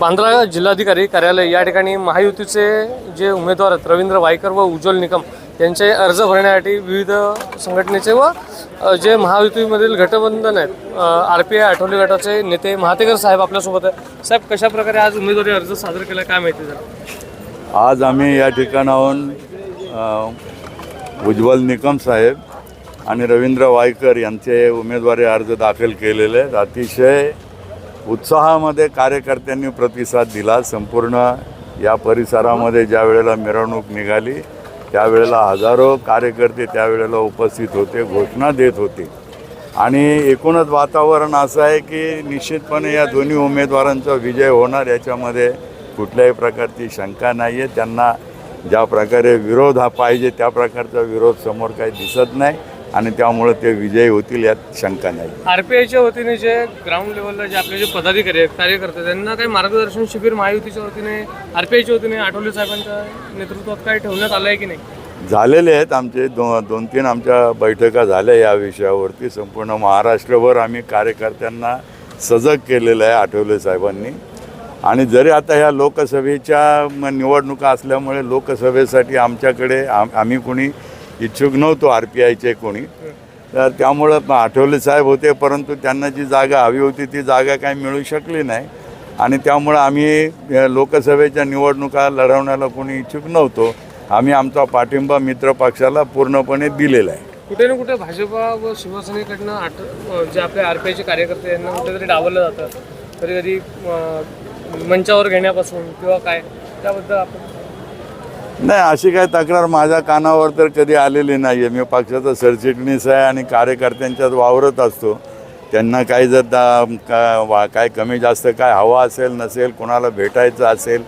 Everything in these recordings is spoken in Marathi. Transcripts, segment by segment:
बांद्रा जिल्हाधिकारी कार्यालय या ठिकाणी महायुतीचे जे उमेदवार आहेत रवींद्र वायकर व उज्ज्वल निकम यांचे अर्ज भरण्यासाठी विविध संघटनेचे व जे महायुतीमधील गटबंधन आहेत आर पी आय आठवले गटाचे नेते महातेकर साहेब आपल्यासोबत आहे साहेब कशा प्रकारे आज उमेदवारी अर्ज सादर केला काय माहिती जरा आज आम्ही या ठिकाणाहून उज्ज्वल निकम साहेब आणि रवींद्र वायकर यांचे उमेदवारी अर्ज दाखल केलेले आहेत. अतिशय उत्साहामध्ये कार्यकर्त्यांनी प्रतिसाद दिला. संपूर्ण या परिसरामध्ये ज्या वेळेला मिरवणूक निघाली त्यावेळेला हजारो कार्यकर्ते त्यावेळेला उपस्थित होते घोषणा देत होते. आणि एकूणच वातावरण असं आहे की निश्चितपणे या दोन्ही उमेदवारांचा विजय होणार. याच्यामध्ये कुठल्याही प्रकारची शंका नाही आहे त्यांना ज्या प्रकारे विरोध हा पाहिजे त्या प्रकारचा विरोध समोर काही दिसत नाही. आणि त्यामुळे ते विजयी होतील यात शंका नाही. आर पी आयच्या वतीने जे ग्राउंड लेवलला जे आपले जे पदाधिकारी आहेत कार्यकर्ते त्यांना काही मार्गदर्शन शिबिर महायुतीच्या वतीने आर पी आयच्या वतीने आठवले साहेबांच्या नेतृत्वात काय ठेवण्यात आलं आहे की नाही? झालेले आहेत आमचे दो दोन तीन आमच्या बैठका झाल्या या विषयावरती. संपूर्ण महाराष्ट्रभर आम्ही कार्यकर्त्यांना सजग केलेलं आहे आठवले साहेबांनी. आणि जरी आता ह्या लोकसभेच्या निवडणुका असल्यामुळे लोकसभेसाठी आमच्याकडे आम आम्ही कोणी इच्छुक नव्हतो आर पी आयचे कोणी. तर त्यामुळं आठवले साहेब होते परंतु त्यांना जी जागा हवी होती ती जागा काही मिळू शकली नाही. आणि त्यामुळं आम्ही लोकसभेच्या निवडणुका लढवण्याला कोणी इच्छुक नव्हतो. आम्ही आमचा पाठिंबा मित्र पक्षाला पूर्णपणे दिलेला आहे. कुठे ना कुठे भाजपा व शिवसेनेकडनं आठ जे आपले आर पी आयचे कार्यकर्ते यांना कुठेतरी डावलं जातं. कधी कधी मंचावर घेण्यापासून किंवा काय त्याबद्दल आपण नाही अशी काही तक्रार माझ्या कानावर तर कधी आलेली नाही आहे मी पक्षाचा सरचिटणीस आहे आणि कार्यकर्त्यांच्यात वावरत असतो. त्यांना काही जर दा का वा काय कमी जास्त काय हवं असेल नसेल कुणाला भेटायचं असेल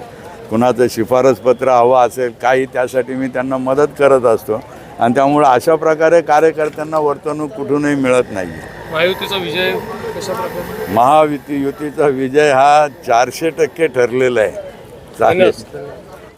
कुणाचं शिफारसपत्र हवं असेल काही त्यासाठी मी त्यांना मदत करत असतो. आणि त्यामुळे अशा प्रकारे कार्यकर्त्यांना वर्तणूक कुठूनही मिळत नाही महायुतीचा विजय महायुती युतीचा विजय हा चारशे टक्के ठरलेला आहे. चालेल.